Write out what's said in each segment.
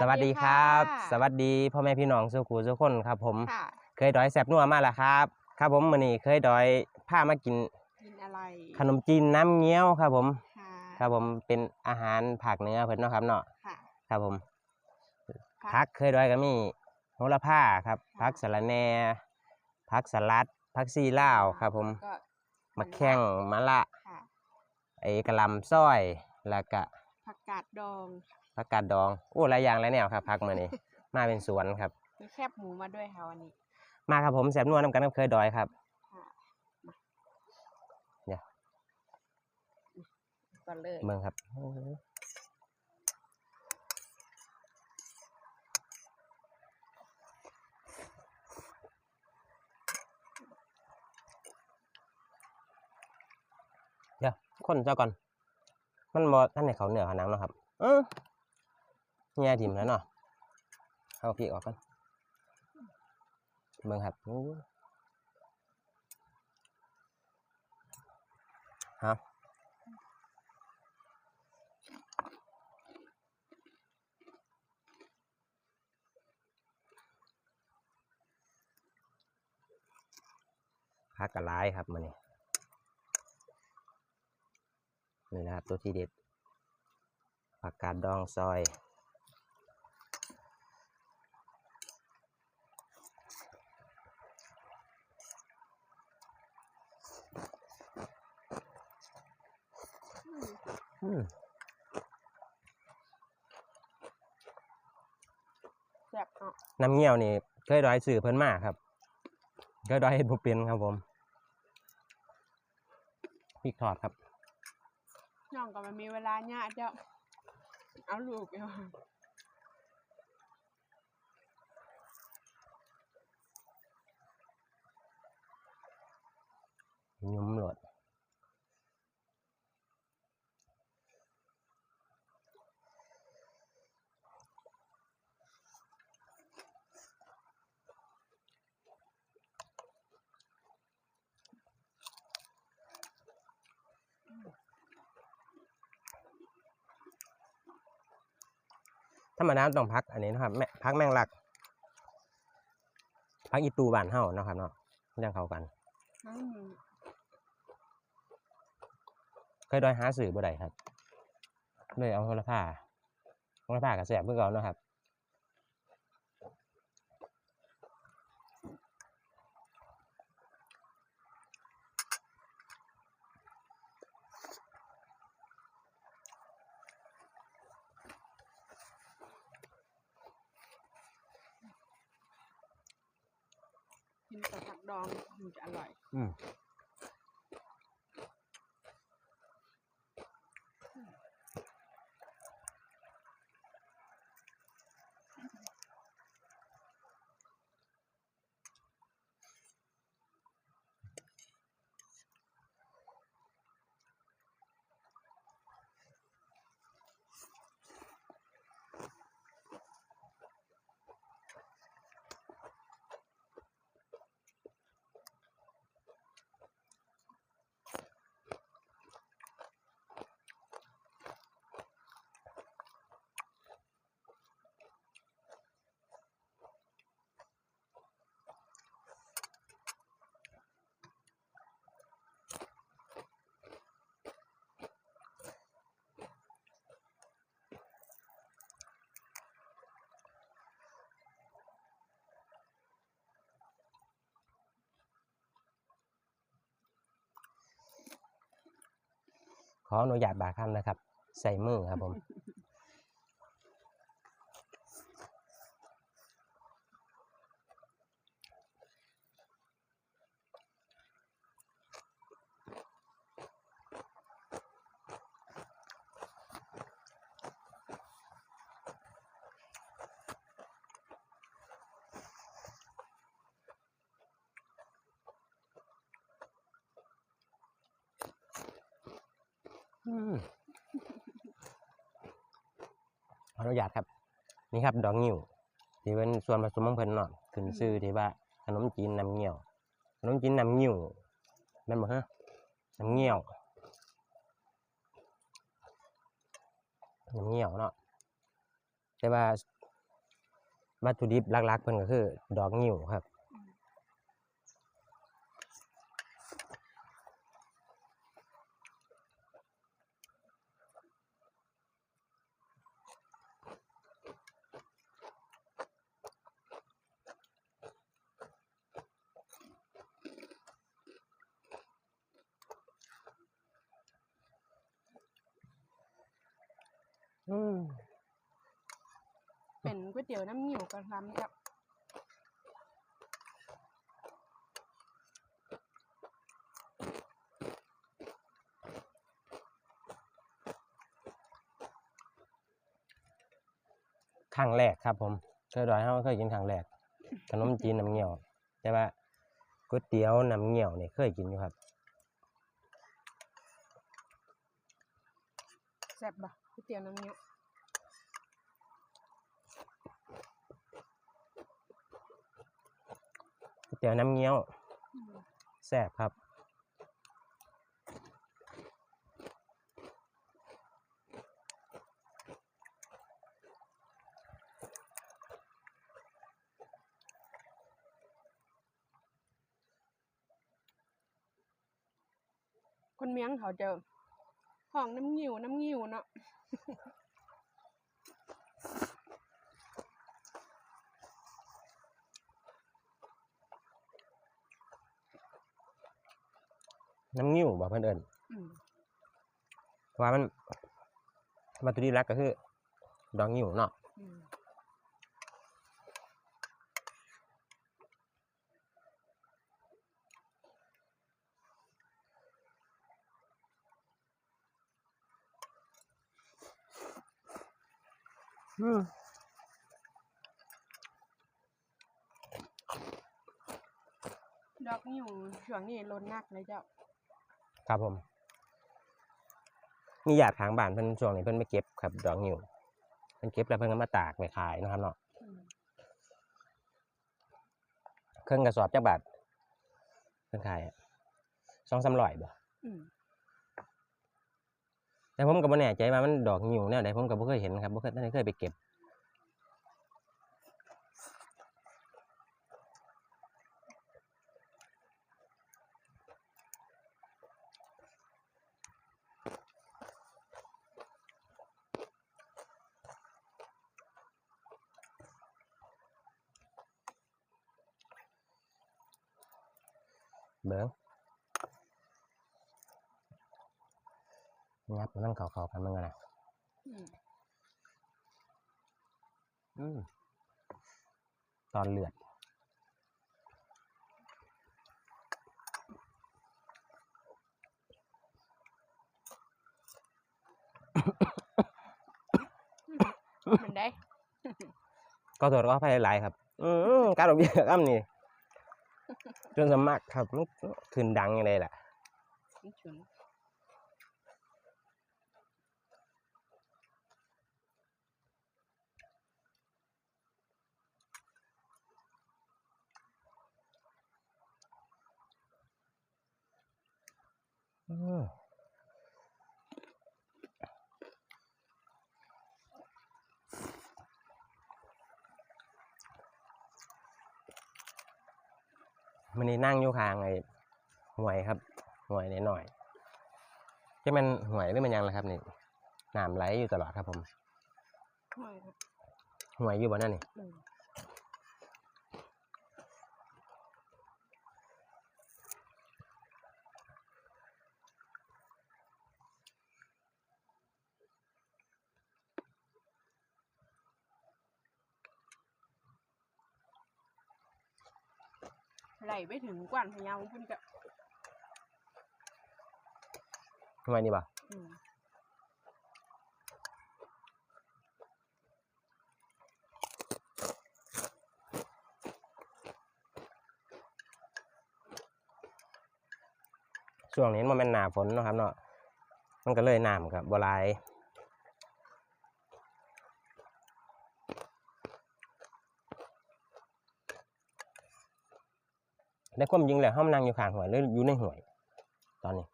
สวัสดีครับค่ะสวัสดีพ่อแม่พี่น้องสุขุสุขคนครับ ผมค่ะเคยดอยแซบนัวมาแล้วครับ ครับผมมื้อนี้เคยดอยพามากินกินอะไร ขนมจีนน้ำเงี้ยวครับ ผมค่ะครับผมเป็นอาหารภาคเหนือเพิ่นเนาะครับเนาะค่ะครับผมค่ะผักเคยดอยก็มีโหระพาครับค่ะผักสะระแหน่ผักสลัดผักซีลาวครับ ผมก็มะแข้งมะละค่ะไอ้กะหล่ำส้อยแล้วก็ผักกาดดอง ผักกาดดองโอ้หลายอย่างหลายแนวครับผักมื้อนี้มาเป็นสวนครับ มีแคบหมูมาด้วยค่ะวันนี้ มาครับผมแซบนัวน้ำกันกับเคยดอยครับค่ะมาเดี๋ยวก่อนเลยเมืองครับเดี๋ยวคนเจ้าก่อน มันบอท่านในเขาเหนือเขาหนังเนาะครับ เออ เงียถิ่มแล้วเนาะเอาพี่ออกก่อนเมืองครับอู้ฮะพักกะร้ายครับมันนี่นี่นะครับตัวที่เด็ดผักกาดดองซอย แซ่บเนาะน้ำเงี้ยวนี่เคยดอยสื่อเพิ่นมากครับเคยดอยเห็ดบุเป็นครับผมพริกทอดครับ น้องก็มันมีเวลาเนี่ยเจ้าเอาลูกเอายุ่มโหลด ธรรมดาต้องพักอันนี้นะครับแม่พักแมงลัก พักอีตูบานเห่านะครับเนาะยังเข้ากันเคยดอยหาสื่อบ่ได้ครับเลยเอาโหระพาโหระพากระแสบเพื่อเก่านะครับ กินกับผักดองมันจะอร่อย อืม ขออนุญาตบาคำนะครับ ใส่มือครับผม ขออนุญาตครับ นี่ครับดอกงิ้วที่เป็นส่วนผสมของเพิ่นเนาะขึ้นชื่อที่ว่าขนมจีนน้ำเงี้ยวขนมจีนน้ำงิ้วแม่นบ่ฮะน้ำเงี้ยวน้ำเงี้ยวเนาะแต่ว่าวัตถุดิบหลักๆเพิ่นก็คือ ดอกงิ้วครับ อืมเป็นก๋วยเตี๋ยวน้ำเหนียวกระลำกับครั้งแรกครับ ผมเคยดอยเฮาเคยกินครั้งแรกขนมจีนน้ำเงี้ยวแต่ว่าก๋วยเตี๋ยวน้ำเงี้ยวนี่เคยกินอยู่ครับแซ่บบ่ ก๋วยเตี๋ยวน้ำเหนียวก๋วยเตี๋ยวน้ำเงี้ยวอืมแซ่บครับ คนเมียงเขาจะ ห้องน้ำเหนียวน้ำเหนียวเนาะน้ำงิ้วบอกเพื่อนเอิญอืมว่ามันวัตถุดิบหลักก็คือ ดอกงิ้วเนาะ ดอกเหนียวช่วงนี้ล้นนักเลยเจ้า ครับผม มีญาติทางบ้านเพิ่นช่วงนี้เพิ่นไปเก็บครับ ดอกงิ้วเพิ่นเก็บแล้วเพิ่นก็มาตากไปขายเนาะครับเนาะอืมเครื่องกระสอบจักบาทเพิ่นขายสองสามร้อยบ่อืม แต่ผมก็บ่แน่ใจว่ามันดอกงิ้วแนวใดผมก็บ่เคยเห็นครับบ่เคยไม่เคยไปเก็บเบิ้ง งับมันเขาเขาพันมึงกันนะอืมอืมตอนเลือดมันได้ ก็ตัวจก็ไปหลายๆครับ อืมการอบเยอะอ้ำนี่จนสมัครครับมันขึ้นดังยังไงล่ะ มันฉุน อื มมันนี่นั่งอยู่ข้างไอ้ห่วยครับห่วยนิดหน่อยๆจะมันห่วยหรือมันหยังล่ะครับนี่น้ำไหลอยู่ตลอดครับผมห่วยครับห่วยอยู่บนนั่น ไหลไปถึงกว่านพะเยาพุ่นกะห่วยนี่บ่อืมช่วงนี้มันเป็นหนาฝนเนาะครับเนาะมันก็เลยน้ำกับบหลาย ในความจริงแล้วห้องนั่งอยู่ข้างห่วยหรืออยู่ในห่วย ตอนนี้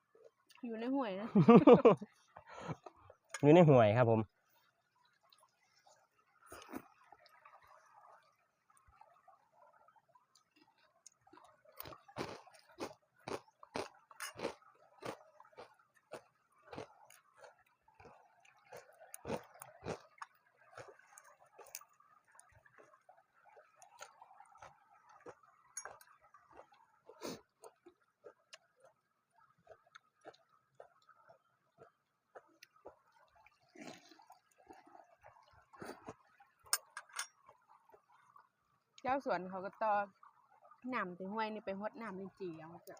อยู่ในห่วยนะ อยู่ในห่วยครับผม เจ้าสวนเขาก็ต่อน้ำที่ห้วยนี่ไปหดน้ำลิ้นจี่เอาเจ้า